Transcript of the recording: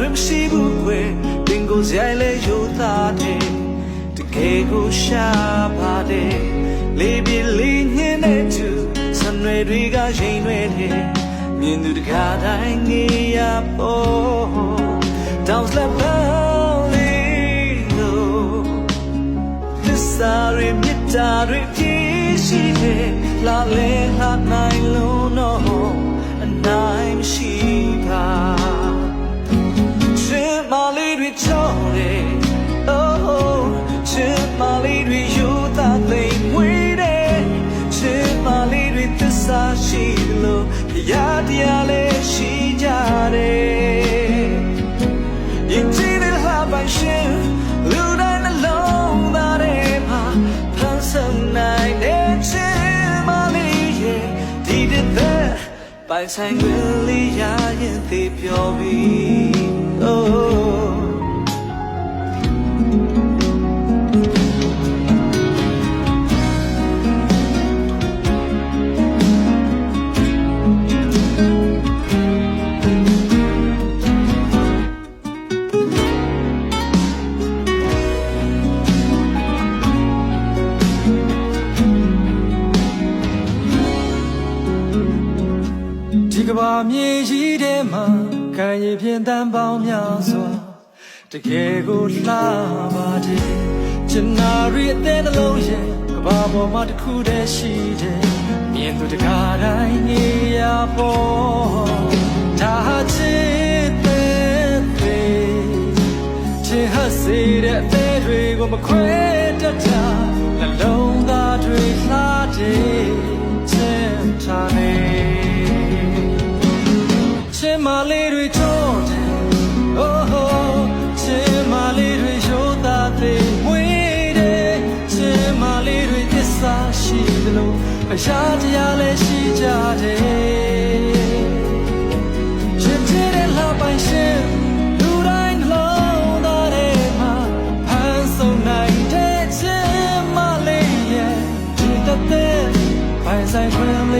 မာယာတွေမရှိဘူးကွယ်ပင်ကိုရိုက်လဲယူသားတယ်တကယ်ကိုရှာပါတယ်လေးပြလေးညင်းတဲ့သူစံတွေတွေကရင်တွေတယ်မြင်သူတကားတိုင်းငေးရပေါ်တောင်းလက်ပေါင်းလေးလို့သစ္စာတွေမြတ်တာတွေပြည့်ရှိတယ်လာလဲလာနိုင်လို့တော့အနိုင်မရှိ စ္စာရှိလို့ရတရားလည်းရှိကြတယ်ရင်ကြည့်တဲ့လှပရှင်လူတိုင်းနှလုံးသားထဲမှာဖန်ဆင်းနိုင်တဲ့ချစ်မလေးရဲ့ဒီတဲ့ပိုင်ဆိုင်ခွင့်လေးရရင်သိပြောပြီး oh ဒီကဘာမြေကြီးထဲမှာခံရည်ဖြင့်တန်ပေါင်းများစွာတကယ်ကိုလှပါတယ်ကျင်နာရီအသေးနှလုံးရဲ့ကဘာပေါ်မှာတစ်ခုတည်းရှိတယ်မြင်သူတကားတိုင်းငေးရပေါ်ဒါဟာချစ်တဲ့သေးချစ်ဟစေတဲ့အသေးတွေကိုမခွဲတတ်တာနှလုံးသားတွေလှတယ် လေးတွေချိုးတယ် Oh oh ချစ်မလေးတွေရိုးသားသေးမွေးတယ်ချစ်မလေးတွေသစ္စာရှိသလိုအရာတရားလည်းရှိကြတယ်ချစ်တဲ့လပိုင်ရှင်လူတိုင်းလုံးသားတွေမှာဖန်ဆောင်နိုင်တဲ့ချစ်မလေးရဲ့ဒီသက်သက်ပိုင်ဆိုင်ခွင့်